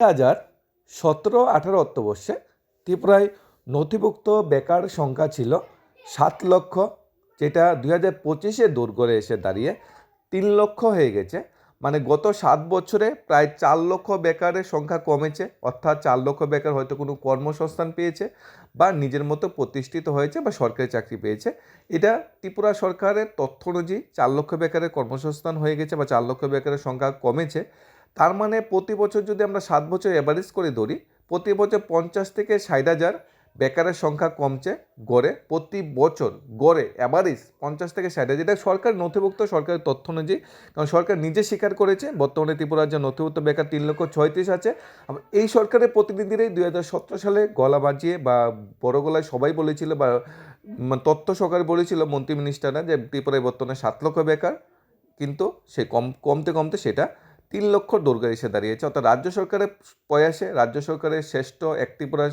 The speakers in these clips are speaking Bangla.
হাজার সতেরো আঠারো অর্থবর্ষে ত্রিপুরায় নথিভুক্ত বেকার সংখ্যা ছিল সাত লক্ষ, যেটা দুই হাজার পঁচিশে দূর করে এসে দাঁড়িয়ে তিন লক্ষ হয়ে গেছে। মানে গত সাত বছরে প্রায় চার লক্ষ বেকারের সংখ্যা কমেছে, অর্থাৎ চার লক্ষ বেকার হয়তো কোনো কর্মসংস্থান পেয়েছে বা নিজের মতো প্রতিষ্ঠিত হয়েছে বা সরকারি চাকরি পেয়েছে। এটা ত্রিপুরা সরকারের তথ্য অনুযায়ী চার লক্ষ বেকারের কর্মসংস্থান হয়ে গেছে বা চার লক্ষ বেকারের সংখ্যা কমেছে। তার মানে প্রতি বছর যদি আমরা সাত বছর অ্যাভারেজ করে ধরি, প্রতি বছর পঞ্চাশ থেকে ষাট হাজার বেকারের সংখ্যা কমছে, গড়ে প্রতি বছর, গড়ে অ্যাভারেজ পঞ্চাশ থেকে ষাট হাজার। যেটা সরকার নথিভুক্ত, সরকারের তথ্য অনুযায়ী, কারণ সরকার নিজে স্বীকার করেছে, বর্তমানে ত্রিপুরার যে নথিভুক্ত বেকার তিন লক্ষ ছয়ত্রিশ আছে। এই সরকারের প্রতিনিধিরাই দুই হাজার সতেরো সালে গলা বাজিয়ে বা বড় গলায় সবাই বলেছিল বা তথ্য সহকারে বলেছিল মন্ত্রী মিনিস্টাররা যে ত্রিপুরায় বর্তমানে সাত লক্ষ বেকার, কিন্তু সে কম, কমতে কমতে সেটা তিন লক্ষ দুর্গা এসে দাঁড়িয়েছে। অর্থাৎ রাজ্য সরকারের প্রয়াসে, রাজ্য সরকারের শ্রেষ্ঠ এক ত্রিপুরা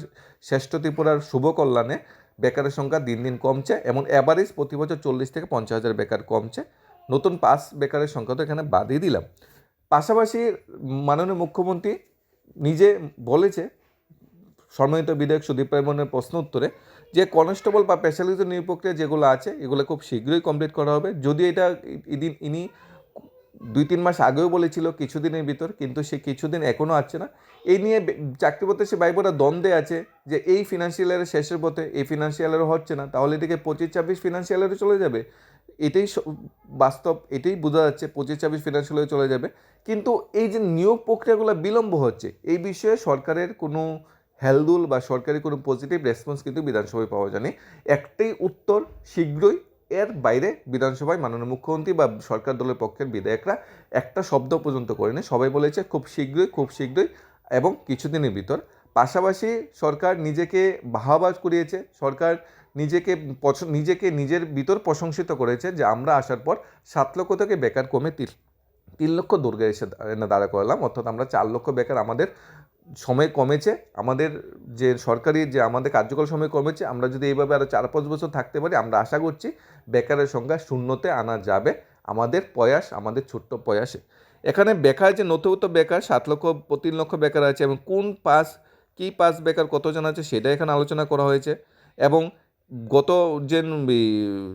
শ্রেষ্ঠ ত্রিপুরার শুভ কল্যাণে বেকারের সংখ্যা দিন দিন কমছে এবং অ্যাভারেজ প্রতি বছর চল্লিশ থেকে পঞ্চাশ হাজার বেকার কমছে। নতুন পাস বেকারের সংখ্যা তো এখানে বাদই দিলাম। পাশাপাশি মাননীয় মুখ্যমন্ত্রী নিজে বলেছে, সম্মানিত বিধায়ক সুদীপ রায়মনের প্রশ্ন উত্তরে, যে কনস্টেবল বা স্পেশালিস্ট নিয়োগ প্রক্রিয়া যেগুলো আছে, এগুলো খুব শীঘ্রই কমপ্লিট করা হবে। যদি এটা ইদিন ইনি দুই তিন মাস আগেও বলেছিল কিছুদিনের ভিতর, কিন্তু সে কিছুদিন এখনও আসছে না। এই নিয়ে চাকরি পথে সে ভাইবোরা দ্বন্দ্বে আছে যে এই ফিনান্সিয়াল ইয়ারের শেষের পথে, এই ফিনান্সিয়াল ইয়ারও হচ্ছে না, তাহলে এদিকে পঁচিশ ছাব্বিশ ফিনান্সিয়াল ইয়ারে চলে যাবে? এটাই বাস্তব, এটাই বোঝা যাচ্ছে পঁচিশ ছাব্বিশ ফিনান্সিয়াল চলে যাবে। কিন্তু এই যে নিয়োগ প্রক্রিয়াগুলো বিলম্ব হচ্ছে, এই বিষয়ে সরকারের কোনো হেলদুল বা সরকারি কোনো পজিটিভ রেসপন্স কিন্তু বিধানসভায় পাওয়া যায়নি। একটাই উত্তর, শীঘ্রই এর বাইরে বিধানসভায় মাননীয় মুখ্যমন্ত্রী বা সরকার দলের পক্ষের বিধায়করা একটা শব্দ পর্যন্ত করেনি। সবাই বলেছে খুব শীঘ্রই খুব শীঘ্রই এবং কিছুদিনের ভিতর। পাশাপাশি সরকার নিজেকে বাহাবাজ করিয়েছে। সরকার নিজেকে নিজেকে নিজের ভিতর প্রশংসিত করেছে যে আমরা আসার পর সাত লক্ষ থেকে বেকার কমে তিন তিন লক্ষ দুর্গে এসে দাঁড়া করলাম। অর্থাৎ আমরা চার লক্ষ বেকার আমাদের সময় কমেছে, আমাদের যে সরকারি যে আমাদের কার্যকর সময় কমেছে, আমরা যদি এইভাবে আরও চার পাঁচ বছর থাকতে পারি, আমরা আশা করছি বেকারের সংখ্যা শূন্যতে আনা যাবে আমাদের প্রয়াস, আমাদের ছোট্ট প্রয়াসে। এখানে বেকার যে নথিভুক্ত বেকার, সাত লক্ষ, তিন লক্ষ বেকার আছে এবং কোন পাস, কী পাস বেকার, কতজন আছে, সেটা এখানে আলোচনা করা হয়েছে এবং গত যে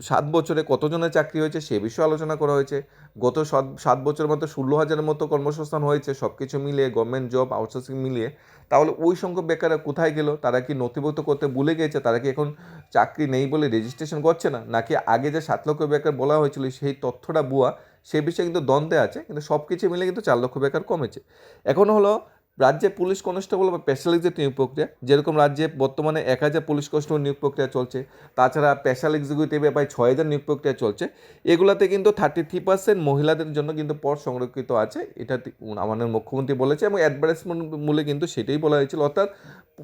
সাত বছরে কতজনের চাকরি হয়েছে সে বিষয়ে আলোচনা করা হয়েছে। গত সাত সাত বছরের মতো ষোলো হাজারের মতো কর্মসংস্থান হয়েছে সব কিছু মিলিয়ে গভর্নমেন্ট জব আউটসোর্সিং মিলিয়ে। তাহলে ওই সংখ্যক বেকাররা কোথায় গেল? তারা কি নথিভুক্ত করতে ভুলে গেছে তারা কি এখন চাকরি নেই বলে রেজিস্ট্রেশন করছে না? নাকি আগে যে সাত লক্ষ বেকার বলা হয়েছিল, সেই তথ্যটা ভুয়া, সে বিষয়ে কিন্তু দ্বন্দ্বে আছে, কিন্তু সব কিছু মিলে কিন্তু চার লক্ষ বেকার কমেছে। এখন হলো রাজ্যে পুলিশ কনস্টেবল বা স্পেশালিস্টের নিয়োগ প্রক্রিয়া, যেরকম রাজ্যে বর্তমানে এক হাজার পুলিশ কনস্টেবল নিয়োগ প্রক্রিয়া চলছে, তাছাড়া স্পেশাল এক্সিকিউটিভে প্রায় ছয় হাজার নিয়োগ প্রক্রিয়া চলছে, এগুলাতে কিন্তু থার্টি থ্রি পার্সেন্ট মহিলাদের জন্য কিন্তু পদ সংরক্ষিত আছে, এটা আমাদের মুখ্যমন্ত্রী বলেছে এবং অ্যাডভার্টাইজমেন্ট মূলে কিন্তু সেটাই বলা হয়েছিল। অর্থাৎ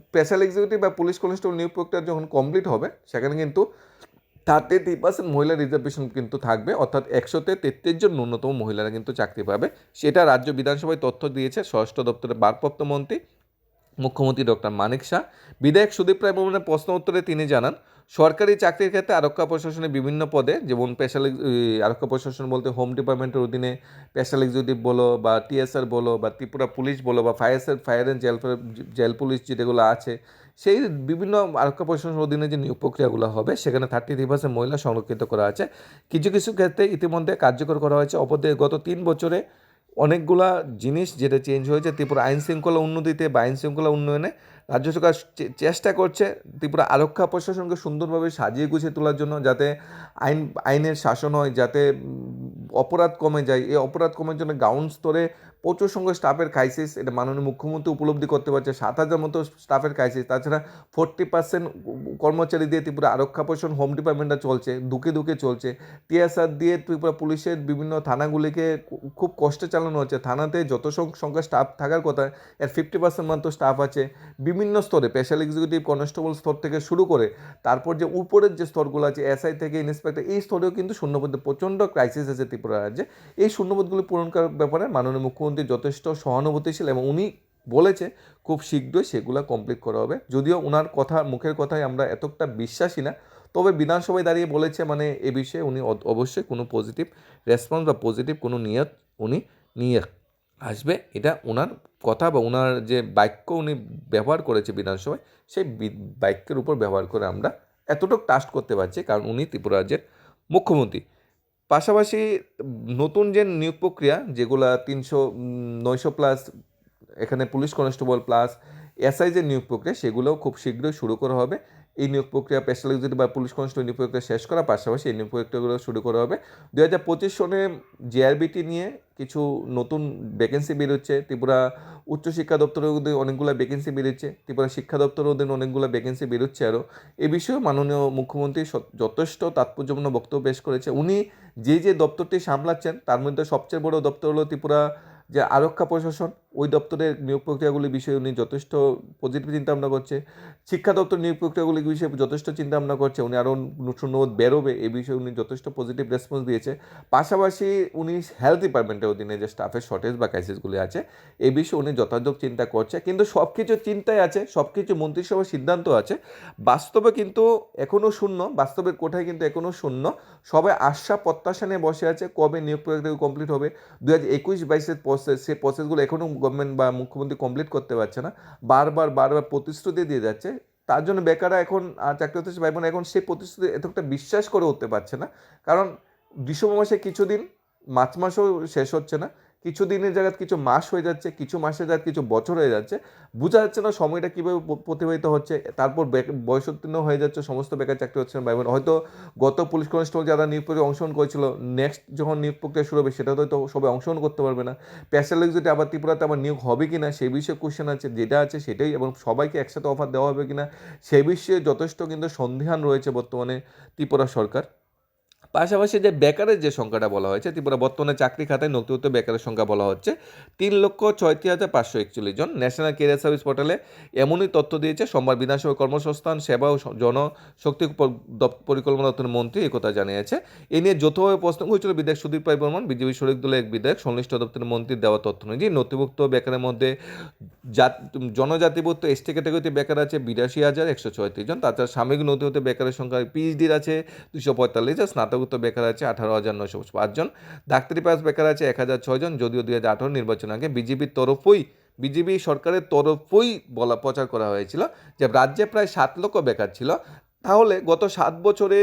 স্পেশাল এক্সিকিউটিভ বা পুলিশ কনস্টেবল নিয়োগ প্রক্রিয়া যখন কমপ্লিট হবে, সেখানে কিন্তু থার্টি থ্রি পার্সেন্ট মহিলা রিজার্ভেশন কিন্তু থাকবে, অর্থাৎ একশোতে তেত্রিশ জন ন্যূনতম মহিলারা কিন্তু চাকরি পাবে। সেটা রাজ্য বিধানসভায় তথ্য দিয়েছে স্বরাষ্ট্র দপ্তরের ভারপ্রাপ্ত মন্ত্রী, মুখ্যমন্ত্রী ডক্টর মানিক শাহ। বিধায়ক সুদীপ রায় প্রশ্ন উত্তরে তিনি জানান সরকারি চাকরির ক্ষেত্রে আরক্ষা প্রশাসনের বিভিন্ন পদে, যেমন স্পেশাল আরক্ষা প্রশাসন বলতে হোম ডিপার্টমেন্টের অধীনে স্পেশাল এক্সিকিউটিভ বলো বা টিএসআর বলো বা ত্রিপুরা পুলিশ বলো বা fire fire and jail jail police যেগুলো আছে, সেই বিভিন্ন আরক্ষা প্রশাসনের অধীনে যে নিয়োগ প্রক্রিয়াগুলো হবে, সেখানে থার্টি থ্রি পার্সেন্ট মহিলা সংরক্ষিত করা আছে। কিছু কিছু ক্ষেত্রে ইতিমধ্যে কার্যকর করা হয়েছে। অপরদিকে গত তিন বছরে অনেকগুলা জিনিস যেটা চেঞ্জ হয়েছে, ত্রিপুরা আইন শৃঙ্খলা উন্নতিতে বা আইন শৃঙ্খলা উন্নয়নে রাজ্য সরকার চেষ্টা করছে ত্রিপুরা আরক্ষা প্রশাসনকে সুন্দরভাবে সাজিয়ে গুছিয়ে তোলার জন্য যাতে আইন, আইনের শাসন হয়, যাতে অপরাধ কমে যায়। এই অপরাধ কমের জন্য গ্রাউন্ড স্তরে প্রচুর সংখ্যক স্টাফের ক্রাইসিস এটা মাননীয় মুখ্যমন্ত্রী উপলব্ধি করতে পারছে, সাত হাজার মতো স্টাফের ক্রাইসিস তাছাড়া ফোরটি পার্সেন্ট কর্মচারী দিয়ে ত্রিপুরা আরক্ষা প্রশাসন হোম ডিপার্টমেন্টটা চলছে দুকে দুকে চলছে। টিএসআর দিয়ে ত্রিপুরা পুলিশের বিভিন্ন থানাগুলিকে খুব কষ্টে চালানো হচ্ছে। থানাতে যত সংখ্যা স্টাফ থাকার কথা, এর ফিফটি পার্সেন্ট মাত্র স্টাফ আছে। বিভিন্ন স্তরে স্পেশাল এক্সিকিউটিভ কনস্টেবল স্তর থেকে শুরু করে, তারপর যে উপরের যে স্তরগুলো আছে এসআই থেকে ইন্সপেক্টর এই স্তরেও কিন্তু শূন্যপদে প্রচণ্ড ক্রাইসিস আছে ত্রিপুরা রাজ্যে। এই শূন্যপদগুলি পূরণ করার ব্যাপারে মাননীয় মুখ্যমন্ত্রী যথেষ্ট সহানুভূতিশীল এবং উনি বলেছে, খুব শীঘ্রই সেগুলো কমপ্লিট করা হবে। যদিও ওনার কথা, মুখের কথায় আমরা এতটা বিশ্বাসী না, তবে বিধানসভায় দাঁড়িয়ে বলেছে মানে এ বিষয়ে উনি অবশ্যই কোনো পজিটিভ রেসপন্স বা পজিটিভ কোনো নিয়ত উনি নিয়ে আসবে। এটা ওনার কথা বা ওনার যে বাক্য উনি ব্যবহার করেছে বিধানসভায়, সেই বাক্যের উপর ব্যবহার করে আমরা এতটুকু টাস্ট করতে পারছি, কারণ উনি ত্রিপুরা রাজ্যের মুখ্যমন্ত্রী। পাশাপাশি নতুন যে নিয়োগ প্রক্রিয়া, যেগুলা তিনশো নয়শো প্লাস এখানে পুলিশ কনস্টেবল প্লাস এসআই যে নিয়োগ প্রক্রিয়া, সেগুলোও খুব শীঘ্রই শুরু করা হবে। এই নিয়োগ প্রক্রিয়া স্পেশাল এক্সিকিউটিভ বা পুলিশ কনস্টেবল নিয়োগ প্রক্রিয়া শেষ করার পাশাপাশি এই নিয়োগ প্রক্রিয়াগুলো শুরু করা হবে। দু হাজার পঁচিশ সনে জেআরবিটি নিয়ে কিছু নতুন ভ্যাকেন্সি বেরোচ্ছে, ত্রিপুরা উচ্চশিক্ষা দপ্তরের অধীনে অনেকগুলো ভ্যাকেন্সি বেরোচ্ছে, ত্রিপুরা শিক্ষা দপ্তরের অধীনে অনেকগুলো ভ্যাকেন্সি বেরোচ্ছে আরও এ বিষয়ে মাননীয় মুখ্যমন্ত্রী যথেষ্ট তাৎপর্যপূর্ণ বক্তব্য পেশ করেছে। উনি যে যে দপ্তরটি সামলাচ্ছেন, তার মধ্যে সবচেয়ে বড় দপ্তর হলো ত্রিপুরা যে আরক্ষা প্রশাসন। ওই দপ্তরের নিয়োগ প্রক্রিয়াগুলির বিষয়ে উনি যথেষ্ট পজিটিভ চিন্তা ভাবনা করছে। শিক্ষা দপ্তর নিয়োগ প্রক্রিয়াগুলির বিষয়ে যথেষ্ট চিন্তা ভাবনা করছে। উনি আরও শূন্যবোধ বেরোবে এই বিষয়ে উনি যথেষ্ট পজিটিভ রেসপন্স দিয়েছে। পাশাপাশি উনি হেলথ ডিপার্টমেন্টের অধীনে যে স্টাফের শর্টেজ বা ক্রাইসিসগুলি আছে এই বিষয়ে উনি যথাযথ চিন্তা করছে। কিন্তু সব কিছু চিন্তায় আছে সব কিছু মন্ত্রিসভার সিদ্ধান্ত আছে। বাস্তবে কিন্তু এখনও শূন্য, বাস্তবের কোঠায় কিন্তু এখনও শূন্য। সবাই আশা, প্রত্যাশা নিয়ে বসে আছে কবে নিয়োগ প্রক্রিয়া কমপ্লিট হবে। দু হাজার একুশ বাইশের প্রসেস সেই প্রসেসগুলো এখনও গভর্নমেন্ট বা মুখ্যমন্ত্রী কমপ্লিট করতে পারছে না, বারবার বারবার প্রতিশ্রুতি দিয়ে যাচ্ছে, তার জন্য বেকাররা এখন চাকরি হতে ভাই বোন এখন সেই প্রতিশ্রুতি এতটা বিশ্বাস করে উঠতে পারছে না, কারণ ডিসেম্বর মাসে কিছুদিন, মার্চ মাসও শেষ হচ্ছে না কিছু দিনের জায়গায় কিছু মাস হয়ে যাচ্ছে, কিছু মাসের জায়গায় কিছু বছর হয়ে যাচ্ছে। বোঝা যাচ্ছে না সময়টা কীভাবে প্রতিবাহিত হচ্ছে, তারপর বয়সোত্তীর্ণ হয়ে যাচ্ছে, সমস্ত বেকার চাকরি হচ্ছে না, ভাইবোন। হয়তো গত পুলিশ কনস্টেবল যারা নিয়োগ প্রক্রিয়া অংশগ্রহণ করেছিল নেক্সট যখন নিয়োগ প্রক্রিয়া শুরু হবে, সেটা হয়তো সবাই অংশগ্রহণ করতে পারবে না। স্পেশাল যদি আবার ত্রিপুরাতে আবার নিয়োগ হবে কি না সেই বিষয়ে কোশ্চেন আছে, যেটা আছে সেটাই, এবং সবাইকে একসাথে অফার দেওয়া হবে কি না সেই বিষয়ে যথেষ্ট কিন্তু সন্দিহান রয়েছে বর্তমানে ত্রিপুরা সরকার। পাশাপাশি যে বেকারের যে সংখ্যাটা বলা হয়েছে, ত্রিপুরা বর্তমানে চাকরি খাতায় নথিভুক্ত বেকারের সংখ্যা বলা হচ্ছে তিন লক্ষ ছয়ত্রিশ হাজার পাঁচশো একচল্লিশ জন। ন্যাশনাল কেরিয়ার সার্ভিস পোর্টালে এমনই তথ্য দিয়েছে, সোমবার বিধানসভা কর্মসংস্থান, সেবা ও জনশক্তি পরিকল্পনা মন্ত্রী একথা জানিয়েছে। এ নিয়ে যৌথভাবে প্রশ্ন হয়েছিল বিধায়ক সুদীপ রায় বর্মন, বিজেপি শরিক দলের এক বিধায়ক, সংশ্লিষ্ট দপ্তরের মন্ত্রীর দেওয়া তথ্য অনুযায়ী নথিভুক্ত বেকারের মধ্যে জাত, জনজাতিভুক্ত এসটি ক্যাটাগরিতে বেকার আছে বিরাশি হাজার একশো ছয়ত্রিশ জন। তাছাড়া সাময়িক নথিভুক্ত বেকারের সংখ্যা পিএইচডির আছে দুশো পঁয়তাল্লিশ আর স্নাতকোত্তর বেকার আছে আঠারো হাজার নশো পাঁচজন ডাক্তারি পাস বেকার আছে এক হাজার ছয়জন যদিও দুই হাজার আঠারো নির্বাচন আগে বিজেপির তরফই, বিজেপি সরকারের তরফই বলা, প্রচার করা হয়েছিল যে রাজ্যে প্রায় সাত লক্ষ বেকার ছিল। তাহলে গত সাত বছরে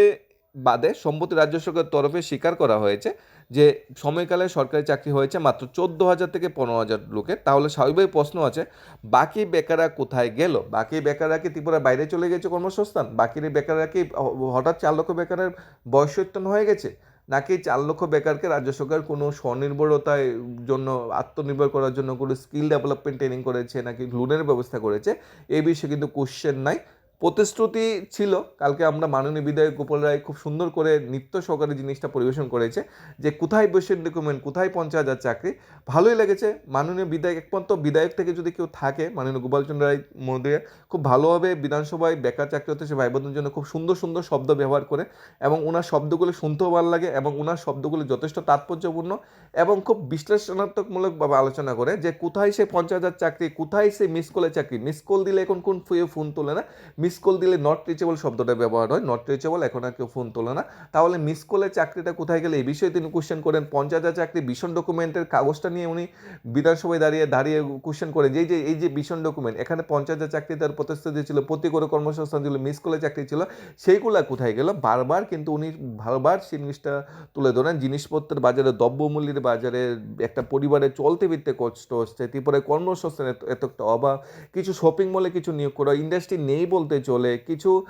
বাদে সম্প্রতি রাজ্য সরকারের তরফে স্বীকার করা হয়েছে যে সময়কালে সরকারি চাকরি হয়েছে মাত্র চোদ্দ হাজার থেকে পনেরো হাজার লোকের, তাহলে স্বাভাবিক প্রশ্ন আছে, বাকি বেকাররা কোথায় গেল? বাকি বেকাররা কি ত্রিপুরার বাইরে চলে গেছে কর্মসংস্থান? বাকি বেকাররা কি হঠাৎ চার লক্ষ বেকারের বয়সোত্তন হয়ে গেছে? নাকি চার লক্ষ বেকারকে রাজ্য সরকার কোনো স্বনির্ভরতায় জন্য, আত্মনির্ভর করার জন্য কোনো স্কিল ডেভেলপমেন্ট ট্রেনিং করেছে নাকি লোনের ব্যবস্থা করেছে? এই বিষয়ে কিন্তু কোশ্চেন নাই। প্রতিশ্রুতি ছিল, কালকে আমরা মাননীয় বিধায়ক গোপাল রায় খুব সুন্দর করে নিত্য সহকারে জিনিসটা পরিবেশন করেছে, যে কোথায় বসে ডকুমেন্ট, কোথায় পঞ্চাশ হাজার চাকরি, ভালোই লেগেছে। মাননীয় বিধায়ক একমাত্র বিধায়ক থেকে যদি কেউ থাকে, মাননীয় গোপালচন্দ্র রায় মহোদয়, খুব ভালোভাবে বিধানসভায় বেকার চাকরি হতে সে ভাই বোনদের জন্য খুব সুন্দর সুন্দর শব্দ ব্যবহার করে এবং ওনার শব্দগুলো শুনতেও ভালো লাগে এবং ওনার শব্দগুলো যথেষ্ট তাৎপর্যপূর্ণ এবং খুব বিশ্লেষণাত্মকমূলকভাবে আলোচনা করে যে কোথায় সে পঞ্চাশ হাজার চাকরি, কোথায় সে মিস কলের চাকরি, মিস কল দিলে এখন কোন ফুয়ে ফোন তোলে না মিস কল দিলে নট রিচেবল শব্দটা ব্যবহার হয় নট রিচেবল এখন আর কেউ ফোন তোলে না। তাহলে মিস কলের চাকরিটা কোথায় গেলে? এই বিষয়ে তিনি কোশ্চেন করেন। পঞ্চাশ হাজার চাকরি, ভীষণ ডকুমেন্টের কাগজটা নিয়ে উনি বিধানসভায় দাঁড়িয়ে দাঁড়িয়ে কোশ্চেন করেন। যে এই যে এই যে ভীষণ ডকুমেন্ট এখানে পঞ্চাশ হাজার চাকরি তার প্রতিশ্রুতি ছিল প্রতি করে কর্মসংস্থান ছিল মিস কলের চাকরি ছিল, সেইগুলা কোথায় গেল? বারবার কিন্তু উনি বারবার সেই জিনিসটা তুলে ধরেন। জিনিসপত্রের বাজারে, দ্রব্যমূল্যের বাজারে একটা পরিবারে চলতে ফিরতে কষ্ট হচ্ছে। ত্রিপুরায় কর্মসংস্থানের এত একটা অভাব। কিছু শপিং মলে কিছু নিয়োগ করা ইন্ডাস্ট্রি নেই বলতে চলে, কিছু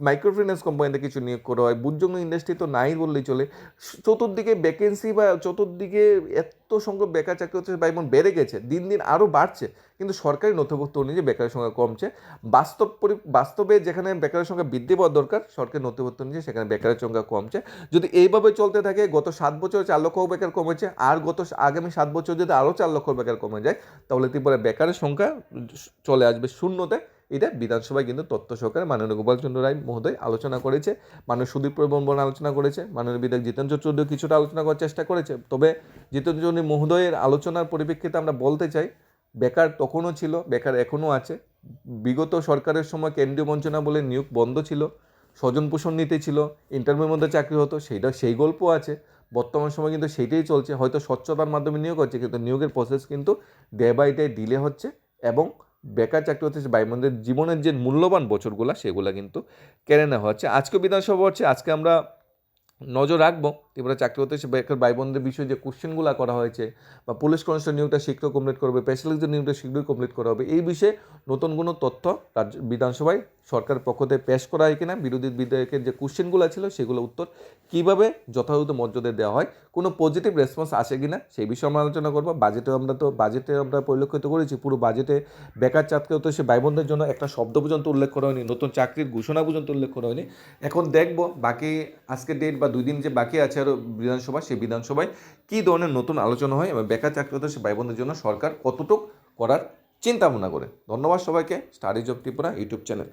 মাইক্রো ফিন্যান্স কোম্পানিতে কিছু নিয়োগ করা হয় বুঝজন্য ইন্ডাস্ট্রি তো নাই বললেই চলে। চতুর্দিকে ভ্যাকেন্সি বা চতুর্দিকে এত সংখ্যক বেকার চাকরি হচ্ছে বা এমন বেড়ে গেছে, দিন দিন আরও বাড়ছে, কিন্তু সরকারি নথিভুক্ত অনুযায়ী বেকারের সংখ্যা কমছে। বাস্তব পরি- বাস্তবে যেখানে বেকারের সংখ্যা বৃদ্ধি পাওয়ার দরকার, সরকারি নথিভুক্ত অনুযায়ী সেখানে বেকারের সংখ্যা কমছে। যদি এইভাবে চলতে থাকে, গত সাত বছর চার লক্ষ বেকার কমেছে, আর গত আগামী সাত বছর যদি আরও চার লক্ষ বেকার কমে যায়, তাহলে ত্রিপুরা বেকারের সংখ্যা চলে আসবে শূন্যতে। এটা বিধানসভায় কিন্তু তথ্য সহকারে মাননীয় গোপালচন্দ্র রায় মহোদয় আলোচনা করেছে, মাননীয় সুদীপ প্রবর্মন আলোচনা করেছে, মাননীয় বিধায়ক জিতেন্দ্র চৌধুরী কিছুটা আলোচনা করার চেষ্টা করেছে। তবে জিতেন্দ্র চৌধুরী মহোদয়ের আলোচনার পরিপ্রেক্ষিতে আমরা বলতে চাই, বেকার তখনও ছিল, বেকার এখনও আছে। বিগত সরকারের সময় কেন্দ্রীয় মঞ্চনা বলে নিয়োগ বন্ধ ছিল, স্বজন পোষণ নীতি ছিল, ইন্টারভিউর মধ্যে চাকরি হতো, সেইটা, সেই গল্প আছে। বর্তমান সময় কিন্তু সেইটাই চলছে, হয়তো স্বচ্ছতার মাধ্যমে নিয়োগ হচ্ছে, কিন্তু নিয়োগের প্রসেস কিন্তু ডে বাই ডে ডিলে হচ্ছে এবং বেকার চাকরি হচ্ছে, ভাইবোনদের জীবনের যে মূল্যবান বছরগুলো, সেগুলো কিন্তু কেড়ে নেওয়া হচ্ছে। আজকে বিধানসভা হচ্ছে, আজকে আমরা নজর রাখব ত্রিপুরা চাকরি হতে বেকার ভাই বিষয়ে যে কোশ্চেনগুলো করা হয়েছে, বা পুলিশ কনস্টেবল নিয়োগটা শীঘ্র কমপ্লিট করবে স্পেশালিস্টের নিয়োগটা শীঘ্রই কমপ্লিট করা হবে, এই বিষয়ে নতুন কোনো তথ্য রাজ্য বিধানসভায় সরকারের পক্ষ থেকে পেশ করা হয় কিনা, বিরোধী বিধায়কের যে কোশ্চেনগুলো ছিল সেগুলো উত্তর কীভাবে যথাযথ মর্যাদা দেওয়া হয়, কোনো পজিটিভ রেসপন্স আসে কিনা সেই বিষয়ে আমরা আলোচনা করব। বাজেটে আমরা তো বাজেটে আমরা পরিলক্ষিত করেছি, পুরো বাজেটে বেকার চাকরি হতে সে ভাই বোনদের জন্য একটা শব্দ পর্যন্ত উল্লেখ করা হয়নি, নতুন চাকরির ঘোষণা পর্যন্ত উল্লেখ করা হয়নি। এখন দেখব বাকি আজকের ডেট বা দুই দিন যে বাকি আছে আরও বিধানসভা, সেই বিধানসভায় কী ধরনের নতুন আলোচনা হয় এবং বেকার চাকরি হতে সে ভাই বোনদের জন্য সরকার কতটুক করার চিন্তা ভাবনা করে। ধন্যবাদ সবাইকে studies of Tripura YouTube channel.